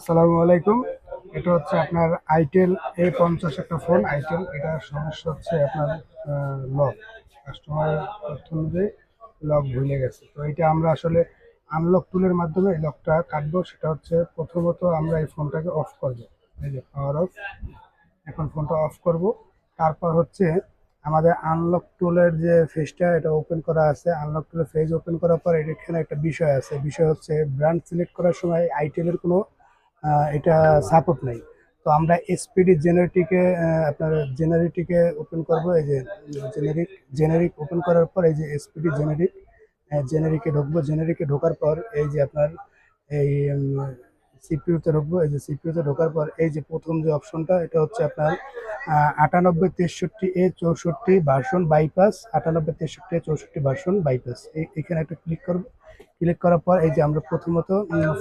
আসসালামু আলাইকুম। এটা হচ্ছে আপনার আইটেল এ পঞ্চাশ একটা ফোন আইটেল এটার সমস্যা হচ্ছে আপনার লক কাস্টমার তথ্য অনুযায়ী লক ভুলে গেছে। তো এটা আমরা আসলে আনলক টুলের মাধ্যমে এই লকটা কাটবো। সেটা হচ্ছে প্রথমত আমরা এই ফোনটাকে অফ করব। এই যে পাওয়ার অফ এখন ফোনটা অফ করব। তারপর হচ্ছে আমাদের আনলক টুলের যে ফেজটা এটা ওপেন করা আছে। আনলক টুলের ফেজ ওপেন করার পর এখানে একটা বিষয় আছে। বিষয় হচ্ছে ব্র্যান্ড সিলেক্ট করার সময় আইটেলের কোনো এটা সাপোর্ট নেই। তো আমরা এসপিডি জেনারেটিকে আপনার জেনারেটিকে ওপেন করব, এই যে জেনারিক জেনারিক ওপেন করার পর এই যে এসপিডি জেনারিক জেনারিকে ঢুকবো। জেনারিকে ঢোকার পর এই যে আপনার এই সিপিউতে ঢুকবো। এই যে সিপিউতে ঢোকার পর এই যে প্রথম যে অপশনটা, এটা হচ্ছে আপনার আটানব্বই তেষট্টি এ চৌষট্টি ভার্সন বাইপাস, আটানব্বই তেষট্টি এ চৌষট্টি ভার্সন বাইপাস। এখানে একটা ক্লিক করব। ক্লিক করার পর এই যে আমরা প্রথমত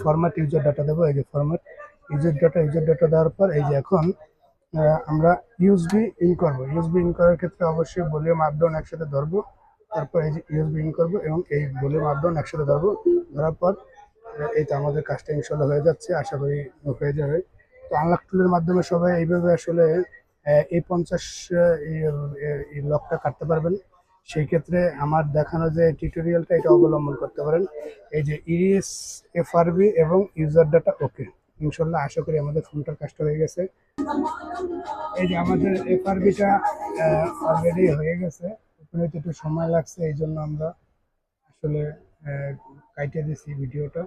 ফরম্যাট ইউজার ডাটা দেবো, এই যে format user data user data দেওয়ার পর এই যে এখন আমরা ইউএসবি ইন করব। ইউএসবি ইন করার ক্ষেত্রে অবশ্যই ভলিউম আপ ডাউন একসাথে ধরবো, তারপর এই যে ইউএসবি ইন করব এবং এই ভলিউম আপ ডাউন একসাথে ধরবো। ধরার পর এই তো আমাদের কাজটা ইনশাল্লাহ হয়ে যাচ্ছে, আশা করি হয়ে যাবে। তো আনলক টুলের মাধ্যমে সবাই এইভাবে আসলে এই পঞ্চাশ লকটা কাটতে পারবেন। সেই ক্ষেত্রে আমার দেখানো যে টিউটোরিয়ালটা এটা অবলম্বন করতে পারেন। এই যে ইরিএস এফআরবি এবং ইউজার ডাটা ওকে ইনশাল্লাহ আশা করি আমাদের ফোনটার কাজটা হয়ে গেছে। এই যে আমাদের এফআরবিটা অলরেডি হয়ে গেছে। ওখানে একটু সময় লাগছে, এই জন্য আমরা আসলে কাইটে দিছি ভিডিওটা।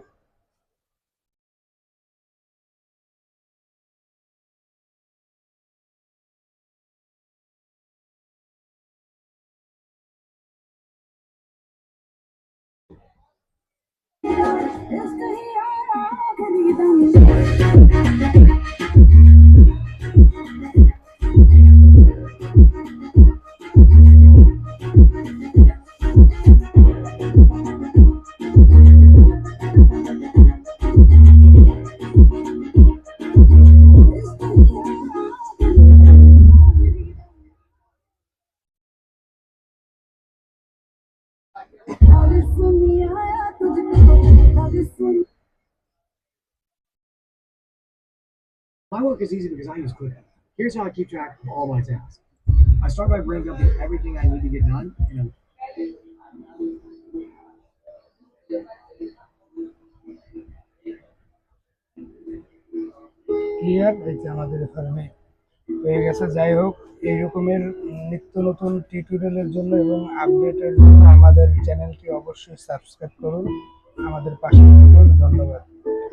for me, I My work is easy because I use ClickUp. Here's how I keep track of all my tasks. I start by breaking up everything I need to get done in clear এই যে আমাদের ফার্মে হয়ে গেছে যাই হোক এই রকমের নিত্য নতুন টিউটোরিয়ালের জন্য এবং আপডেটের জন্য আমাদের চ্যানেলটি অবশ্যই সাবস্ক্রাইব করুন আমাদের পাশে থাকুন ধন্যবাদ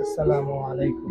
আসসালামু আলাইকুম